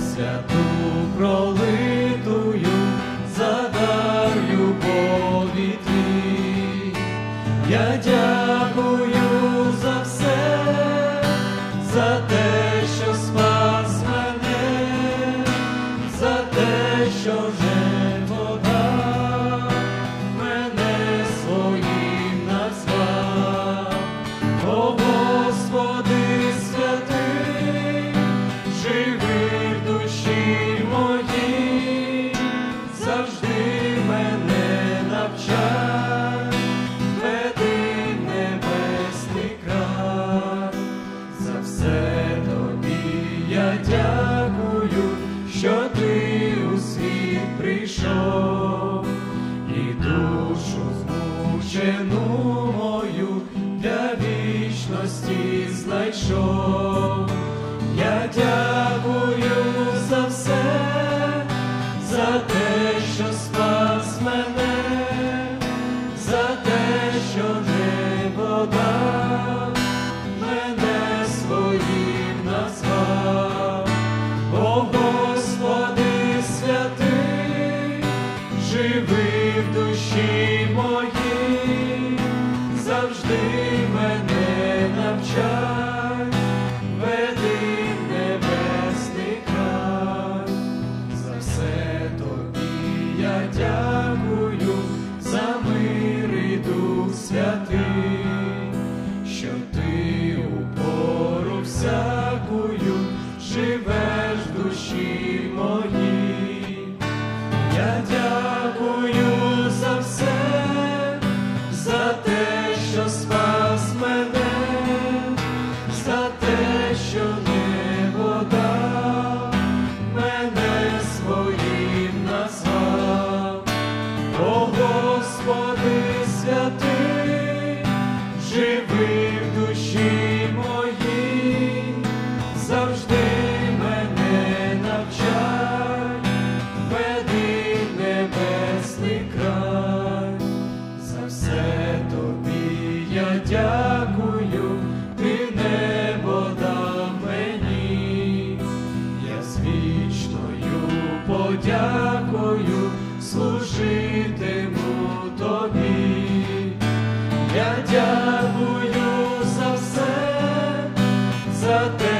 святу пролитую задар любові твій. я дякую. душу змучену мою для вічності знайшов. Я дякую за все, за те, що спас мене, за те, що не вода. Святий, що ти упору пору всякую живеш в душі моїй. Я дякую за все, за те, що спас мене, живи душі моїй, завжди мене навчай, веди за все тобі я дякую, ти небо дав мені, я з вічною служитиму тобі. The day.